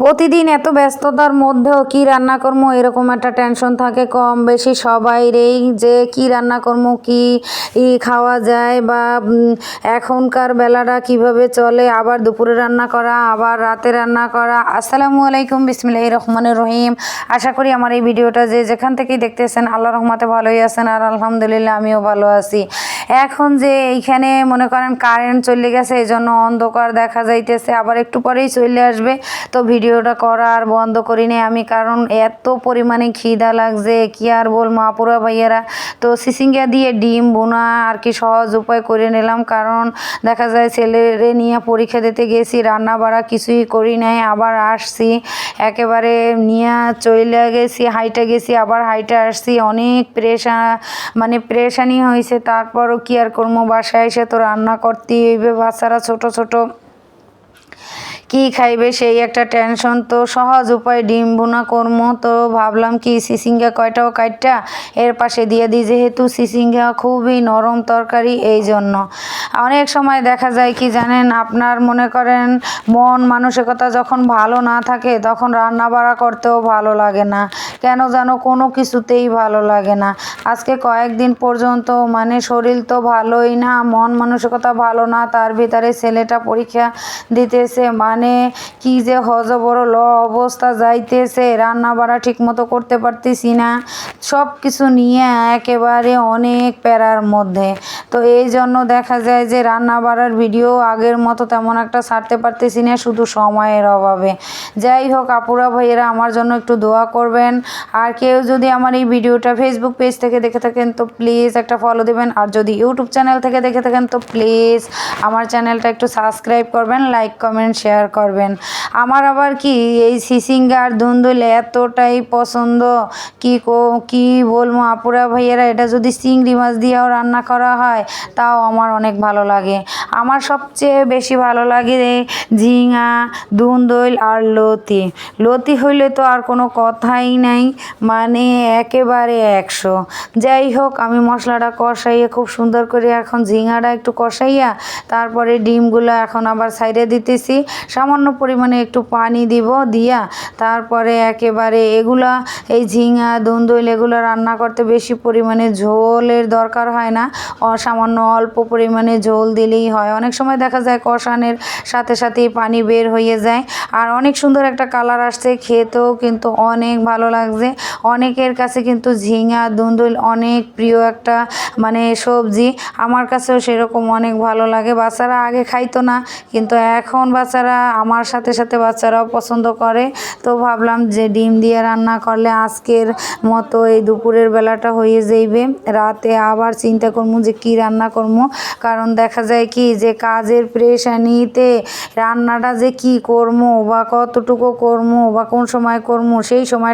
প্রতিদিন এত ব্যস্ততার মধ্যেও কি রান্না করব? এরকম একটা টেনশন থাকে কম বেশি সবাইরেই যে কি রান্না করব, কি খাওয়া যায় বা এখনকার বেলাটা কীভাবে চলে, আবার দুপুরে রান্না করা, আবার রাতে রান্না করা। আসসালামু আলাইকুম, বিসমিল্লাহির রহমানির রহিম। আশা করি আমার এই ভিডিওটা যে যেখান থেকেই দেখতেছেন আল্লাহ রহমাতে ভালোই আছেন আর আলহামদুলিল্লাহ আমিও ভালো আছি। এখন যে এইখানে মনে করেন কারেন্ট চলে গেছে এই জন্য অন্ধকার দেখা যাইতেছে, আবার একটু পরেই চলে আসবে। তো ভিডিওটা করা আর বন্ধ করি নাই আমি, কারণ এত পরিমাণে খিদা লাগছে, কি আর বলব আপুরা ভাইয়ারা। তো সিসিঙ্গা দিয়ে ডিম বোনা আর কি সহজ উপায় করে নিলাম, কারণ দেখা যায় ছেলেরে নিয়ে পরীক্ষা দিতে গেছি রান্না বাড়া কিছুই করি নাই, আবার আসছি, একেবারে নিয়ে চলে গেছি, হাইটে গেছি, আবার হাইটে আসছি, অনেক প্রেশা মানে প্রেশানি হয়েছে, তারপরও কি আর করব বাসায় এসে তো রান্না করতেই হইবে। বাচ্চারা ছোট ছোট। কি খাইবে সেই একটা টেনশন তো সহজ উপায়, ডিম ভুনা কর্ম। তো ভাবলাম কি সিসিঙ্গা কয়টাও কাইটটা, এর পাশে দিয়ে দিই। যেহেতু সিসিঙ্গা খুবই নরম তরকারি, এই জন্য। অনেক সময় দেখা যায় কি জানেন, আপনার মনে করেন, মন মানসিকতা যখন ভালো না থাকে, তখন রান্না বাড়া করতেও ভালো লাগে না। কেন যেন কোনো কিছুতেই ভালো লাগে না। আজকে কয়েকদিন পর্যন্ত মানে শরীর তো ভালোই না, মন মানসিকতা ভালো না, তার ভিতরে ছেলেটা পরীক্ষা দিতেছে মানে কি যে হজবড় ল অবস্থা যাইতেছে রান্না বাড়া ঠিক মতো করতে পারতেছি না সব কিছু নিয়ে একেবারে অনেক প্যারার মধ্যে। তো এই জন্য দেখা যায় যে রান্না বাড়ার ভিডিও আগের মতো তেমন একটা ছাড়তে পারতেছি না, শুধু সময়ের অভাবে। যাই হোক, আপুরা ভাইয়েরা আমার জন্য একটু দোয়া করবেন। আর কেউ যদি আমার এই ভিডিওটা ফেসবুক পেজ থেকে দেখে থাকেন, তো প্লিজ একটা ফলো দেবেন। আর যদি ইউটিউব চ্যানেল থেকে দেখে থাকেন, তো প্লিজ আমার চ্যানেলটা একটু সাবস্ক্রাইব করবেন লাইক কমেন্ট শেয়ার করবেন। আমার আবার কি এই সিসিঙ্গার ধুন্দুল এতটাই পছন্দ? কি কো, কি বলব আপুরা ভাইয়েরা, এটা যদি চিংড়ি মাছ দিয়েও রান্না করা হয়, তাও আমার অনেক ভালো লাগে। আমার সবচেয়ে বেশি ভালো লাগে ঝিঙা ধুন্দুল আর লতি। লতি হইলে তো আর কোনো কথাই নাই মানে একেবারে একশো। যাই হোক, আমি মশলাটা কষাইয়ে খুব সুন্দর করে এখন ঝিঙাটা একটু কষাইয়া, তারপরে ডিমগুলো এখন আবার সাইডে দিতেছি। সামান্য পরিমাণে একটু পানি দিব, দিয়া তারপরে একেবারে এগুলা, এই ঝিঙা দুন্দুল এগুলো রান্না করতে বেশি পরিমাণে ঝোলের দরকার হয় না। অসামান্য অল্প পরিমাণে ঝোল দিলেই হয়। অনেক সময় দেখা যায় কষানের সাথে সাথেই পানি বের হয়ে যায়। আর অনেক সুন্দর একটা কালার আসছে, খেতেও কিন্তু অনেক ভালো লাগছে। অনেকের কাছে কিন্তু ঝিঙা দুন্দুল অনেক প্রিয় একটা মানে সবজি। আমার কাছেও সেরকম অনেক ভালো লাগে। বাচ্চারা আগে খাইতো না, কিন্তু এখন বাচ্চারা আমার সাথে সাথে বাচ্চারাও পছন্দ করে। তো ভাবলাম যে ডিম দিয়ে রান্না করলে আজকের মতো এই দুপুরের বেলাটা হয়ে যাইবে। রাতে আবার চিন্তা করব যে কি রান্না করব কারণ দেখা যায় কি যে কাজের প্রেশানিতে রান্নাটা যে কি করব বা কতটুকু করব বা কোন সময় করব সেই সময়